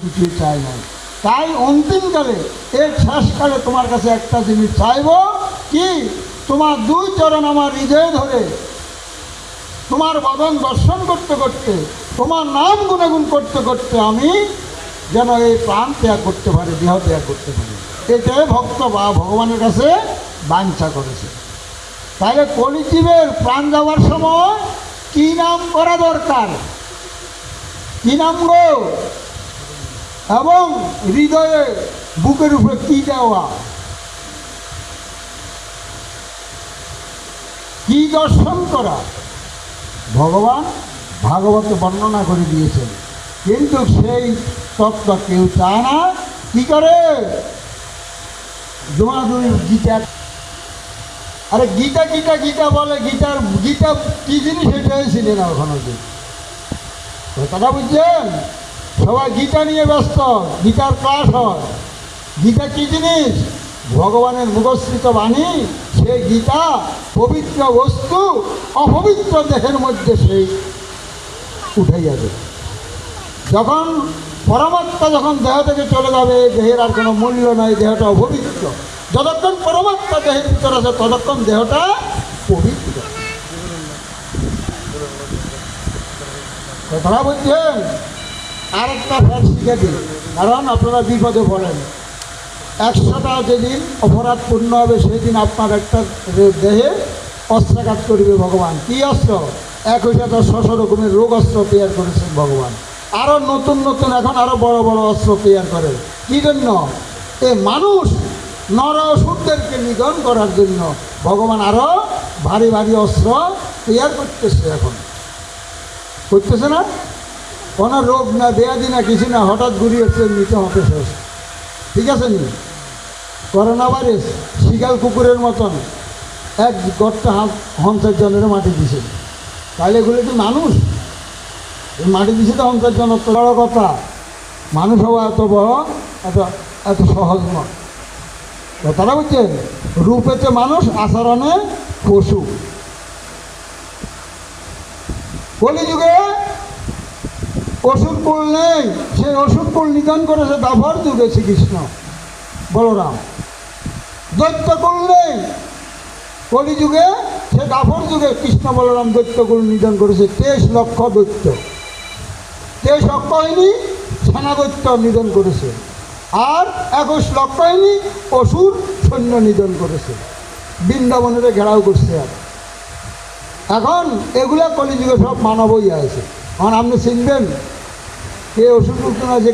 কিছুই চাই নাই। তাই অন্তিমকালে এর শেষকালে তোমার কাছে একটা জিনিস চাইব কি? তোমার দুই চরণ আমার হৃদয়ে ধরে, তোমার বদন দর্শন করতে করতে, তোমার নাম গুণাগুণ করতে করতে আমি যেন এই প্রাণ ত্যাগ করতে পারি, দেহ ত্যাগ করতে পারি। এটাই ভক্ত বা ভগবানের কাছে বাঞ্ছা করেছে। তাহলে কলিজীবের প্রাণ যাওয়ার সময় কি নাম করা দরকার? কি নাম গো? এবং হৃদয়ে বুকের উপরে কি দেওয়া? কি দর্শন করা? ভগবান ভাগবতে বর্ণনা করে দিয়েছেন। কিন্তু সেই তত্ত্ব কেউ চায় না। কি করে? জমাদুরি গীতা। আরে গীতা গীতা গীতা বলে গীতার, গীতা কি জিনিস এটাই ছিল না ওখানে যে কথাটা বুঝছেন সবাই গীতা নিয়ে ব্যস্ত, গীতার ক্লাস হয়। গীতা কি জিনিস? ভগবানের মুখস্থিত বাণী সেই গীতা পবিত্র বস্তু, অপবিত্র দেহের মধ্যে সেই উঠে যাবে যখন পরমাত্মা যখন দেহ থেকে চলে যাবে, দেহের আর কোনো মূল্য নাই, দেহটা অপবিত্র। যতক্ষণ পরমাত্মা দেহের ভিতরে আছে, ততক্ষণ দেহটা পবিত্র। কথাটা বলছেন? আরেকটা ফ্যাট শিখে দিন। কারণ আপনারা বিপদে পড়েন। একশোটা যেদিন অপরাধ পূর্ণ হবে সেই দিন আপনার একটা দেহে অস্ত্রাঘাত করবে ভগবান। কি অস্ত্র? এক তো শশ রকমের রোগ অস্ত্র তৈরি করেছেন ভগবান। আরও নতুন নতুন, এখন আরও বড় বড় অস্ত্র তৈরি করে। কী জন্য? এ মানুষ নর অসুরদেরকে নিধন করার জন্য ভগবান আরও ভারী ভারী অস্ত্র তৈরি করতেছে এখন। করতেছে না? কোনো রোগ না, বেয়াদি না, কিছু না, হঠাৎ ঘুরিয়েছে নিতে হবে শেষ ঠিক আছে নি? করোনা ভাইরাস শিকাল কুকুরের মতন এক গড়টা হাত হংসের জনের মাটি দিছে। তাহলে এগুলো তো মানুষ? এই মাটি দিছে তো হংসের জন্য, তো বড় কথা। মানুষ হওয়া এত বড়, এত এত সহজ নয়। কথাটা বুঝছেন? রূপেতে মানুষ, আচরণে পশু। কলিযুগে ওষুধ কুল নেই সেই ওষুধ কুল নিধন করেছে দাভর যুগে শ্রীকৃষ্ণ। বলরাম, দৈত্য দৈত্যকুল নেই। কলিযুগে সে দাভর যুগে কৃষ্ণ বলরাম দৈত্যকুল নিধন করেছে তেইশ লক্ষ দৈত্য। তেইশ লক্ষ হয়নি, সেনা দৈত্য নিধন করেছে আর একুশ লক্ষ হয়নি, অসুর সৈন্য নিধন করেছে বৃন্দাবনের ঘেরাও করছে আর। এখন এগুলা কলিযুগে সব মানবই আছে। এখন আপনি চিনবেন কে ওষুধ না যে